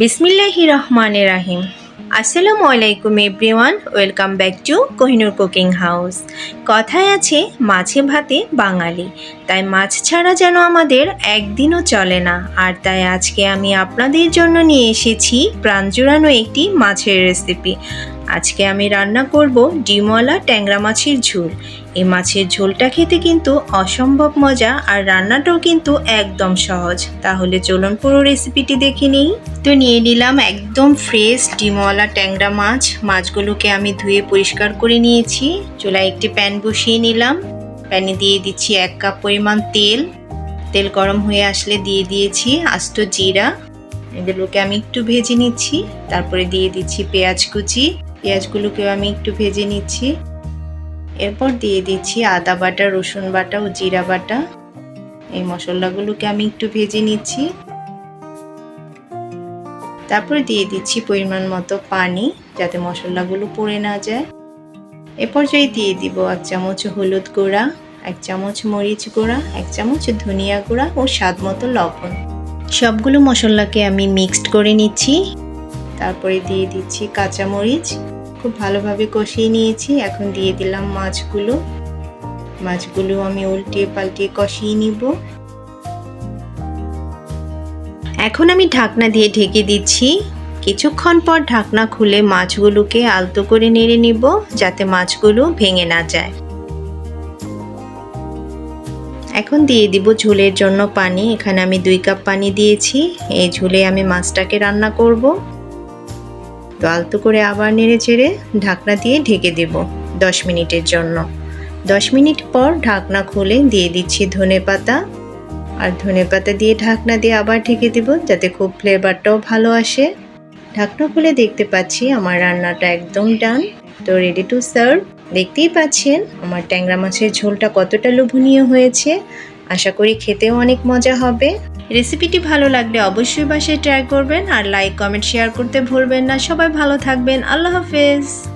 বিসমিল্লাহি রহমান রাহিম। আসসালামু আলাইকুম everyone, welcome back to Kohinoor cooking house. কথায় আছে, মাছে ভাতে বাঙালি। তাই মাছ ছাড়া যেন আমাদের একদিনও চলে না। আর তাই আজকে আমি আপনাদের জন্য নিয়ে এসেছি প্রাণ জুড়ানো একটি মাছের রেসিপি আজকে আমি রান্না করব ডিমওয়ালা ট্যাংরা মাছের ঝোল। এই মাছের ঝোলটা খেতে কিন্তু অসম্ভব মজা আর রান্নাটাও কিন্তু একদম সহজ। তাহলে চলুন পুরো রেসিপিটি দেখে নিই। তো নিয়ে নিলাম একদম ফ্রেশ ডিমওয়ালা ট্যাংরা মাছ। মাছগুলোকে আমি ধুয়ে পরিষ্কার করে নিয়েছি। চুলায় একটি প্যান বসিয়ে নিলাম। প্যানে দিয়ে দিচ্ছি এক কাপ পরিমাণ তেল। তেল গরম হয়ে আসলে দিয়ে দিয়েছি আস্ত জিরা। এগুলোকে আমি একটু ভেজে নিচ্ছি। তারপরে দিয়ে দিচ্ছি পেঁয়াজ কুচি। পেঁয়াজগুলোকেও আমি একটু ভেজে নিচ্ছি। এরপর দিয়ে দিচ্ছি আদা বাটা, রসুন বাটা ও জিরা বাটা। এই মশলাগুলোকে আমি একটু ভেজে নিচ্ছি। তারপরে দিয়ে দিচ্ছি পরিমাণ মতো পানি যাতে মশলাগুলো পড়ে না যায়। এ পর্যায়ে দিয়ে দিব এক চামচ হলুদ গুঁড়া, এক চামচ মরিচ গুঁড়া, এক চামচ ধনিয়া গুঁড়া ও স্বাদ মতো লবণ। সবগুলো মশলাকে আমি মিক্সড করে নিচ্ছি। তারপরে দিয়ে দিচ্ছি কাঁচামরিচ খুব ভালোভাবে কষিয়ে নিয়েছি। এখন দিয়ে দিলাম মাছগুলো। মাছগুলো আমি উল্টিয়ে পাল্টিয়ে কষিয়ে নিব। এখন আমি ঢাকনা দিয়ে ঢেকে দিচ্ছি। কিছুক্ষণ পর ঢাকনা খুলে মাছগুলোকে আলতো করে নেড়ে নিব যাতে মাছগুলো ভেঙে না যায়। এখন দিয়ে দিব ঝোলের জন্য পানি। এখানে আমি দুই কাপ পানি দিয়েছি। এই ঝোলে আমি মাছটাকে রান্না করব। তো আলতো করে আবার নেড়ে চেড়ে ঢাকনা দিয়ে ঢেকে দেব দশ মিনিটের জন্য। দশ মিনিট পর ঢাকনা খুলে দিয়ে দিচ্ছি ধনে পাতা। আর ধনে পাতা দিয়ে ঢাকনা দিয়ে আবার ঢেকে দেব যাতে খুব ফ্লেভারটাও ভালো আসে। ঢাকনা খুলে দেখতে পাচ্ছি আমার রান্নাটা একদম ডান। তো রেডি টু সার্ভ দেখতেই পাচ্ছেন আমার ট্যাংরা মাছের ঝোলটা কতটা লোভনীয় হয়েছে। আশা করি খেতেও অনেক মজা হবে। রেসিপিটি ভালো লাগলে অবশ্যই বাসায় ট্রাই করবেন আর লাইক, কমেন্ট, শেয়ার করতে ভুলবেন না। সবাই ভালো থাকবেন। আল্লাহ হাফেজ।